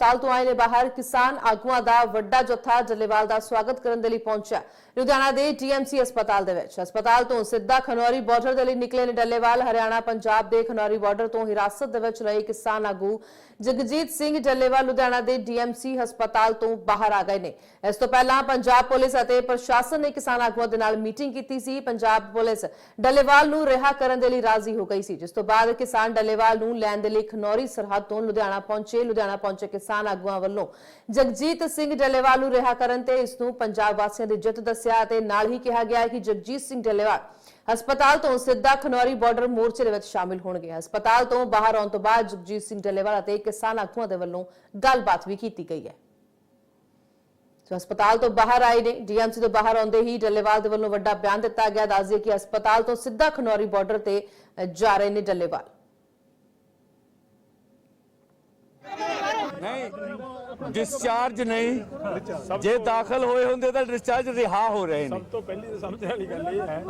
ਹਸਪਤਾਲ ਤੋਂ ਆਏ ਨੇ ਬਾਹਰ ਕਿਸਾਨ ਆਗੂਆਂ ਦਾ ਵੱਡਾ ਜਥਾ ਜੱਲੇਵਾਲ ਦਾ ਸਵਾਗਤ ਕਰਨ ਦੇ ਲਈ ਪਹੁੰਚਿਆ। ਲੁਧਿਆਣਾ ਦੇ ਟੀਐਮਸੀ ਹਸਪਤਾਲ ਦੇ ਵਿੱਚ। ਹਸਪਤਾਲ ਤੋਂ ਸਿੱਧਾ ਖਨੌਰੀ ਬਾਰਡਰ ਦੇ ਲਈ ਨਿਕਲੇ ਨੇ ਡੱਲੇਵਾਲ। ਹਰਿਆਣਾ, ਪੰਜਾਬ ਦੇ ਖਨੌਰੀ ਬਾਰਡਰ ਤੋਂ ਹਿਰਾਸਤ ਦੇ ਵਿੱਚ ਰਹੇ ਕਿਸਾਨ ਆਗੂ ਜਗਜੀਤ ਸਿੰਘ ਡੱਲੇਵਾਲ ਲੁਧਿਆਣਾ ਦੇ ਡੀਐਮਸੀ ਹਸਪਤਾਲ ਤੋਂ ਬਾਹਰ ਆ ਗਏ ਨੇ। ਇਸ ਤੋਂ ਪਹਿਲਾਂ ਪੰਜਾਬ ਪੁਲਿਸ ਅਤੇ ਪ੍ਰਸ਼ਾਸਨ ਨੇ ਕਿਸਾਨ ਆਗੂਆਂ ਦੇ ਨਾਲ ਮੀਟਿੰਗ ਕੀਤੀ ਸੀ। ਪੰਜਾਬ ਪੁਲਿਸ ਡੱਲੇਵਾਲ ਨੂੰ ਰਿਹਾ ਕਰਨ ਦੇ ਲਈ ਰਾਜ਼ੀ ਹੋ ਗਈ ਸੀ, ਜਿਸ ਤੋਂ ਬਾਅਦ ਕਿਸਾਨ ਡੱਲੇਵਾਲ ਨੂੰ ਲੈਣ ਦੇ ਲਈ ਖਨੌਰੀ ਸਰਹੱਦ ਤੋਂ ਲੁਧਿਆਣਾ ਪਹੁੰਚੇ। ਲੁਧਿਆਣਾ ਪਹੁੰਚੇ ਕਿਸਾਨ ਆਗੂਆਂ ਵੱਲੋਂ ਜਗਜੀਤ ਸਿੰਘ ਡੱਲੇਵਾਲ ਨੂੰ ਰਿਹਾ ਕਰਨ ਤੇ ਇਸ ਨੂੰ ਪੰਜਾਬ ਵਾਸੀਆਂ ਦੀ ਜਿੱਤ ਦੱਸਿਆ ਅਤੇ ਨਾਲ ਹੀ ਕਿਹਾ ਗਿਆ ਹੈ ਕਿ ਜਗਜੀਤ ਸਿੰਘ ਡੱਲੇਵਾਲ ਹਸਪਤਾਲ ਤੋਂ ਸਿੱਧਾ ਖਨੌਰੀ ਬਾਰਡਰ ਮੋਰਚੇ ਦੇ ਵਿੱਚ ਸ਼ਾਮਿਲ ਹੋਣਗੇ। ਹਸਪਤਾਲ ਤੋਂ ਬਾਹਰ ਆਉਣ ਤੋਂ ਬਾਅਦ ਜਗਜੀਤ ਸਿੰਘ ਡੱਲੇਵਾਲ ਅਤੇ ਕਿਸਾਨ ਆਗੂਆਂ ਦੇ ਵੱਲੋਂ ਗੱਲਬਾਤ ਵੀ ਕੀਤੀ ਗਈ ਹੈ। ਸੋ ਹਸਪਤਾਲ ਤੋਂ ਬਾਹਰ ਆਏ ਨੇ। ਡੀਐਮਸੀ ਤੋਂ ਬਾਹਰ ਆਉਂਦੇ ਹੀ ਡੱਲੇਵਾਲ ਦੇ ਵੱਲੋਂ ਵੱਡਾ ਬਿਆਨ ਦਿੱਤਾ ਗਿਆ। ਦੱਸਦੇ ਕਿ ਹਸਪਤਾਲ ਤੋਂ ਸਿੱਧਾ ਖਨੌਰੀ ਬਾਰਡਰ ਤੇ ਜਾ ਰਹੇ ਨੇ ਡੱਲੇਵਾਲ। ਨਹੀਂ ਡਿਸਚਾਰਜ ਨਹੀਂ। ਜੇ ਦਾਖਲ ਹੋਏ ਹੁੰਦੇ ਤਾਂ ਡਿਸਚਾਰਜ ਰਿਹਾ ਹੋ ਰਹੇ ਨੇ। ਸਭ ਤੋਂ ਪਹਿਲੀ ਤੇ ਸਮਝਣ ਵਾਲੀ ਗੱਲ ਇਹ ਹੈ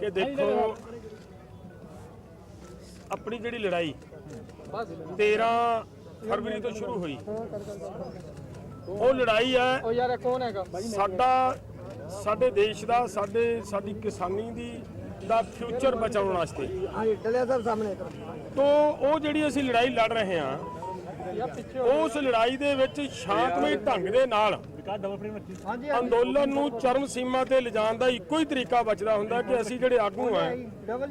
ਕਿ ਦੇਖੋ ਆਪਣੀ ਜਿਹੜੀ ਲੜਾਈ 13 ਫਰਵਰੀ ਤੋਂ ਸ਼ੁਰੂ ਹੋਈ। ਉਹ ਲੜਾਈ ਹੈ ਉਹ ਯਾਰ ਇਹ ਕੌਣ ਹੈਗਾ? ਸਾਡਾ ਸਾਡੇ ਦੇਸ਼ ਦਾ ਸਾਡੇ ਸਾਡੀ ਕਿਸਾਨੀ ਦੀ ਦਾ ਫਿਊਚਰ ਬਚਾਉਣ ਵਾਸਤੇ। ਹਾਂਜੀ ਡਲਿਆ ਸਾਹਿਬ ਸਾਹਮਣੇ। ਤੋਂ ਉਹ ਜਿਹੜੀ ਅਸੀਂ ਲੜਾਈ ਲੜ ਰਹੇ ਹਾਂ ਉਸ ਲੜਾਈ ਦੇ ਵਿੱਚ ਸ਼ਾਂਤਮਈ ਢੰਗ ਦੇ ਨਾਲ ਅੰਦੋਲਨ ਨੂੰ ਚਰਮ ਸੀਮਾ ਤੇ ਲਿਜਾਣ ਦਾ ਇੱਕੋ ਹੀ ਤਰੀਕਾ ਬਚਦਾ ਹੁੰਦਾ ਕਿ ਅਸੀਂ ਜਿਹੜੇ ਆਗੂ ਆ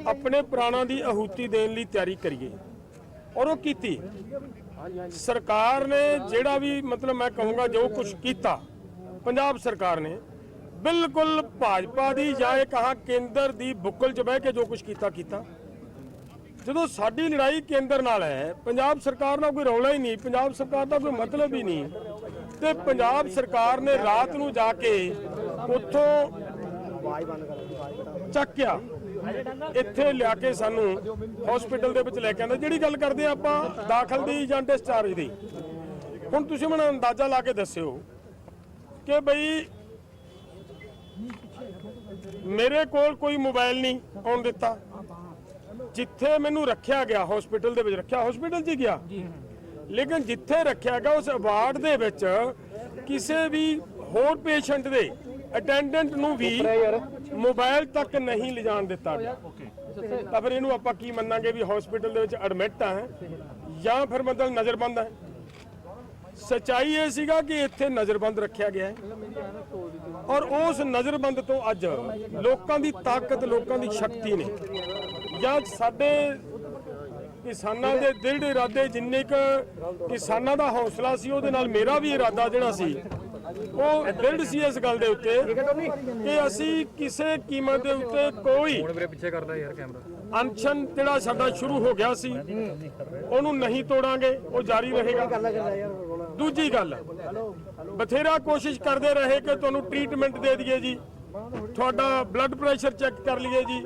ਆਪਣੇ ਪ੍ਰਾਣਾਂ ਦੀ ਆਹੂਤੀ ਦੇਣ ਲਈ ਤਿਆਰੀ ਕਰੀਏ। ਔਰ ਉਹ ਕੀਤੀ। ਸਰਕਾਰ ਨੇ ਜਿਹੜਾ ਵੀ ਮਤਲਬ ਮੈਂ ਕਹੂੰਗਾ ਜੋ ਕੁਝ ਕੀਤਾ ਪੰਜਾਬ ਸਰਕਾਰ ਨੇ ਬਿਲਕੁਲ ਭਾਜਪਾ ਦੀ ਜਾਂ ਇਹ ਕਹਾ ਕੇਂਦਰ ਦੀ ਬੁੱਕਲ 'ਚ ਬਹਿ ਕੇ ਜੋ ਕੁਝ ਕੀਤਾ ਕੀਤਾ। ਜਦੋਂ ਸਾਡੀ ਲੜਾਈ ਕੇਂਦਰ ਨਾਲ ਹੈ, ਪੰਜਾਬ ਸਰਕਾਰ ਨਾਲ ਕੋਈ ਰੌਲਾ ਹੀ ਨਹੀਂ, ਪੰਜਾਬ ਸਰਕਾਰ ਦਾ ਕੋਈ ਮਤਲਬ ਹੀ ਨਹੀਂ, ਤੇ ਪੰਜਾਬ ਸਰਕਾਰ ਨੇ ਰਾਤ ਨੂੰ ਜਾ ਕੇ ਉੱਥੋਂ ਚੱਕਿਆ। ਇੱਥੇ ਲਿਆ ਕੇ ਸਾਨੂੰ ਹਸਪੀਟਲ ਦੇ ਵਿੱਚ ਲੈ ਕੇ ਆਂਦਾ ਜਿਹੜੀ ਗੱਲ ਕਰਦੇ ਆ ਆਪਾਂ, ਦਾਖਲ ਦੀ ਜਾਂ ਡਿਸਚਾਰਜ ਦੀ। ਹੁਣ ਤੁਸੀਂ ਮੈਨੂੰ ਅੰਦਾਜ਼ਾ ਲਾ ਕੇ ਦੱਸਿਓ ਕਿ ਬਈ ਮੇਰੇ ਕੋਲ ਕੋਈ ਮੋਬਾਈਲ ਨਹੀਂ ਆਉਣ ਦਿੱਤਾ। ਜਿੱਥੇ ਮੈਨੂੰ ਰੱਖਿਆ ਗਿਆ ਹਸਪੀਟਲ ਦੇ ਵਿੱਚ ਰੱਖਿਆ ਹਸਪੀਟਲ 'ਚ ਹੀ ਗਿਆ। ਲੇਕਿਨ ਜਿੱਥੇ ਰੱਖਿਆ ਗਿਆ ਉਸ ਵਾਰਡ ਦੇ ਵਿੱਚ ਕਿਸੇ ਵੀ ਹੋਰ ਪੇਸ਼ੈਂਟ ਦੇ ਅਟੈਂਡੈਂਟ ਨੂੰ ਵੀ ਮੋਬਾਈਲ ਤੱਕ ਨਹੀਂ ਲਿਜਾਣ ਦਿੱਤਾ ਗਿਆ। ਤਾਂ ਫਿਰ ਇਹਨੂੰ ਆਪਾਂ ਕੀ ਮੰਨਾਂਗੇ ਵੀ ਹਸਪੀਟਲ ਦੇ ਵਿੱਚ ਐਡਮਿਟ ਆ ਜਾਂ ਫਿਰ ਮਤਲਬ ਨਜ਼ਰਬੰਦ ਹੈ। ਸਚਾਈ ਇਹ ਸੀਗਾ ਕਿ ਇੱਥੇ ਨਜ਼ਰਬੰਦ ਰੱਖਿਆ ਗਿਆ ਹੈ। ਔਰ ਉਸ ਨਜ਼ਰਬੰਦ ਤੋਂ ਅੱਜ ਲੋਕਾਂ ਦੀ ਤਾਕਤ ਲੋਕਾਂ ਦੀ ਸ਼ਕਤੀ ਨੇ। ਜਾਂ ਸਾਡੇ ਕਿਸਾਨਾਂ ਦੇ ਦਿਲ ਇਰਾਦੇ ਜਿੰਨੇ ਕ ਕਿਸਾਨਾਂ ਦਾ ਹੌਸਲਾ ਸੀ ਉਹਦੇ ਨਾਲ ਮੇਰਾ ਵੀ ਇਰਾਦਾ ਜਿਹੜਾ ਸੀ ਉਹ ਦ੍ਰਿੜ ਸੀ ਇਸ ਗੱਲ ਦੇ ਉੱਤੇ ਕਿ ਅਸੀਂ ਕਿਸੇ ਕੀਮਤ ਦੇ ਉੱਤੇ ਕੋਈ ਪਿੱਛੇ ਕਰਦਾ ਯਾਰ ਕੈਮਰਾ। ਅਨਸ਼ਨ ਜਿਹੜਾ ਸਾਡਾ ਸ਼ੁਰੂ ਹੋ ਗਿਆ ਸੀ ਉਹਨੂੰ ਨਹੀਂ ਤੋੜਾਂਗੇ ਉਹ ਜਾਰੀ ਰਹੇਗਾ। ਦੂਜੀ ਗੱਲ ਬਥੇਰਾ ਕੋਸ਼ਿਸ਼ ਕਰਦੇ ਰਹੇ ਕਿ ਤੁਹਾਨੂੰ ਟ੍ਰੀਟਮੈਂਟ ਦੇ ਦਈਏ ਜੀ ਤੁਹਾਡਾ ਬਲੱਡ ਪ੍ਰੈਸ਼ਰ ਚੈੱਕ ਕਰ ਲਈਏ ਜੀ।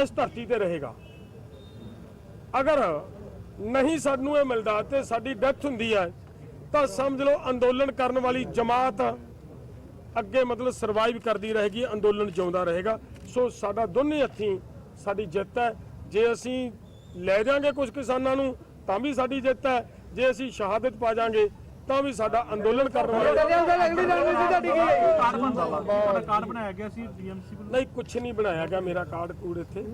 ਇਸ ਧਰਤੀ ਤੇ ਰਹੇਗਾ। ਅਗਰ ਨਹੀਂ ਸਾਨੂੰ ਇਹ ਮਿਲਦਾ ਤੇ ਸਾਡੀ ਡੈਥ ਹੁੰਦੀ ਹੈ, ਤਾਂ ਸਮਝ ਲਓ ਅੰਦੋਲਨ ਕਰਨ ਵਾਲੀ ਜਮਾਤ ਅੱਗੇ ਮਤਲਬ ਸਰਵਾਈਵ ਕਰਦੀ ਰਹੇਗੀ, ਅੰਦੋਲਨ ਜਿਉਂਦਾ ਰਹੇਗਾ। ਸੋ ਸਾਡਾ ਦੋਨੇ ਹੱਥੀਂ ਸਾਡੀ ਜਿੱਤ ਹੈ। ਜੇ ਅਸੀਂ ਲੈ ਜਾਾਂਗੇ ਕੁਝ ਕਿਸਾਨਾਂ ਨੂੰ, ਤਾਂ ਵੀ ਸਾਡੀ ਜਿੱਤ ਹੈ। ਜੇ ਅਸੀਂ ਸ਼ਹਾਦਤ ਪਾ ਜਾਾਂਗੇ ਤਾਂ ਵੀ ਸਾਡਾ ਅੰਦੋਲਨ ਕਰਨ ਵਾਲੇ ਕਾਰਡ ਬਣਦਾ ਵਾ। ਤੁਹਾਡਾ ਕਾਰਡ ਬਣਾਇਆ ਗਿਆ ਸੀ ਡੀਐਮਸੀ ਵੱਲੋਂ। ਨਹੀਂ ਕੁਝ ਨਹੀਂ ਬਣਾਇਆ ਗਿਆ ਮੇਰਾ ਕਾਰਡ ਕੂੜ ਇੱਥੇ।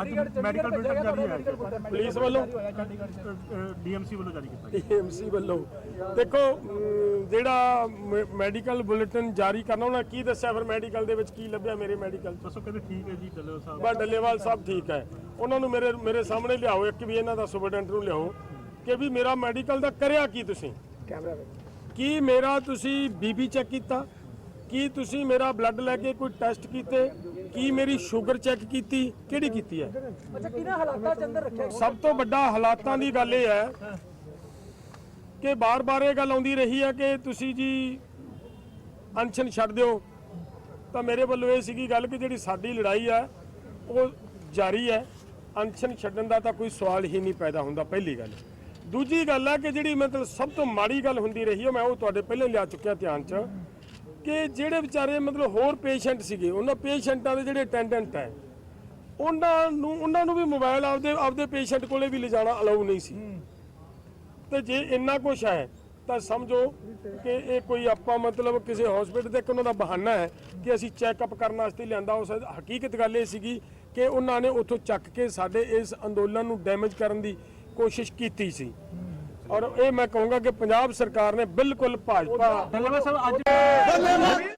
ਅੱਜ ਮੈਡੀਕਲ ਬੁਲੇਟਿਨ ਜਾਰੀ ਹੋਇਆ ਪੁਲਿਸ ਵੱਲੋਂ ਡੀਐਮਸੀ ਵੱਲੋਂ ਜਾਰੀ ਕੀਤਾ ਟੀਐਮਸੀ ਵੱਲੋਂ। ਦੇਖੋ ਅਮ, ਜਿਹੜਾ ਮੈਡੀਕਲ ਬੁਲੇਟਿਨ ਜਾਰੀ ਕਰਨਾ ਉਹਨਾਂ ਕੀ ਦੱਸਿਆ? ਫਿਰ ਮੈਡੀਕਲ ਦੇ ਵਿੱਚ ਕੀ ਲੱਭਿਆ ਮੇਰੇ ਮੈਡੀਕਲ 'ਚ? ਦੱਸੋ ਕਹਿੰਦੇ ਠੀਕ ਹੈ ਜੀ ਡੱਲੇਵਾਲ ਸਾਹਿਬ। ਬਾ ਡੱਲੇਵਾਲ ਸਾਹਿਬ ਠੀਕ ਹੈ। ਉਹਨਾਂ ਨੂੰ ਮੇਰੇ ਮੇਰੇ ਸਾਹਮਣੇ ਲਿਆਓ ਇੱਕ ਵੀ ਇਹਨਾਂ ਦਾ ਸੁਪਰਡੈਂਟ ਨੂੰ ਲਿਆਓ। ਕਿ ਵੀ ਮੇਰਾ ਮੈਡੀਕਲ ਦਾ ਕਰਿਆ ਕੀ ਤੁਸੀਂ? ਕੀ ਮੇਰਾ ਤੁਸੀਂ ਬੀਬੀ ਚੈੱਕ ਕੀਤਾ? ਕੀ ਤੁਸੀਂ ਮੇਰਾ ਬਲੱਡ ਲੈ ਕੇ ਕੋਈ ਟੈਸਟ ਕੀਤੇ? ਕੀ ਮੇਰੀ ਸ਼ੂਗਰ ਚੈੱਕ ਕੀਤੀ? ਕਿਹੜੀ ਕੀਤੀ ਹੈ? ਅੱਛਾ ਕਿਹਨਾਂ ਹਾਲਾਤਾਂ ਚ ਅੰਦਰ ਰੱਖਿਆ ਸਭ ਤੋਂ ਵੱਡਾ ਹਾਲਾਤਾਂ ਦੀ ਗੱਲ ਇਹ ਹੈ ਕਿ ਬਾਰ-ਬਾਰ ਇਹ ਗੱਲ ਆਉਂਦੀ ਰਹੀ ਹੈ ਕਿ ਤੁਸੀਂ ਜੀ ਅਨਸ਼ਨ ਛੱਡ ਦਿਓ। ਤਾਂ ਮੇਰੇ ਵੱਲੋਂ ਇਹ ਸੀਗੀ ਗੱਲ ਕਿ ਜਿਹੜੀ ਸਾਡੀ ਲੜਾਈ ਹੈ ਉਹ ਜਾਰੀ ਹੈ। ਅਨਸ਼ਨ ਛੱਡਣ ਦਾ ਤਾਂ ਕੋਈ ਸਵਾਲ ਹੀ ਨਹੀਂ ਪੈਦਾ ਹੁੰਦਾ ਪਹਿਲੀ ਗੱਲ। ਦੂਜੀ ਗੱਲ ਹੈ ਕਿ ਜਿਹੜੀ ਮਤਲਬ ਸਭ ਤੋਂ ਮਾੜੀ ਗੱਲ ਹੁੰਦੀ ਰਹੀ ਹੈ ਮੈਂ ਉਹ ਤੁਹਾਡੇ ਪਹਿਲੇ ਲਿਆ ਚੁੱਕਿਆ ਧਿਆਨ 'ਚ, ਕਿ ਜਿਹੜੇ ਵਿਚਾਰੇ ਮਤਲਬ ਹੋਰ ਪੇਸ਼ੈਂਟ ਸੀਗੇ, ਉਹਨਾਂ ਪੇਸ਼ੈਂਟਾਂ ਦੇ ਜਿਹੜੇ ਅਟੈਂਡੈਂਟ ਹੈ, ਉਹਨਾਂ ਨੂੰ ਉਹਨਾਂ ਨੂੰ ਵੀ ਮੋਬਾਈਲ ਆਪਦੇ ਆਪਦੇ ਪੇਸ਼ੈਂਟ ਕੋਲੇ ਵੀ ਲਿਜਾਣਾ ਅਲਾਉ ਨਹੀਂ ਸੀ। ਤੇ ਜੇ ਇੰਨਾ ਕੁਝ ਹੈ, ਤਾਂ ਸਮਝੋ ਕਿ ਇਹ ਕੋਈ ਆਪਾਂ ਮਤਲਬ ਕਿਸੇ ਹਸਪੀਟਲ ਤੇ ਇੱਕ ਉਹਨਾਂ ਦਾ ਬਹਾਨਾ ਹੈ ਕਿ ਅਸੀਂ ਚੈੱਕਅਪ ਕਰਨ ਵਾਸਤੇ ਲਿਆਂਦਾ, ਉਸ ਹਕੀਕਤ ਗੱਲ ਇਹ ਸੀਗੀ ਕਿ ਉਹਨਾਂ ਨੇ ਉੱਥੋਂ ਚੱਕ ਕੇ ਸਾਡੇ ਇਸ ਅੰਦੋਲਨ ਨੂੰ ਡੈਮੇਜ ਕਰਨ ਦੀ ਕੋਸ਼ਿਸ਼ ਕੀਤੀ ਸੀ। ਔਰ ਇਹ ਮੈਂ ਕਹੂੰਗਾ ਕਿ ਪੰਜਾਬ ਸਰਕਾਰ ਨੇ ਬਿਲਕੁਲ ਭਾਜਪਾ ਡੱਲੇਵਾਲ ਸਾਹਿਬ ਅੱਜ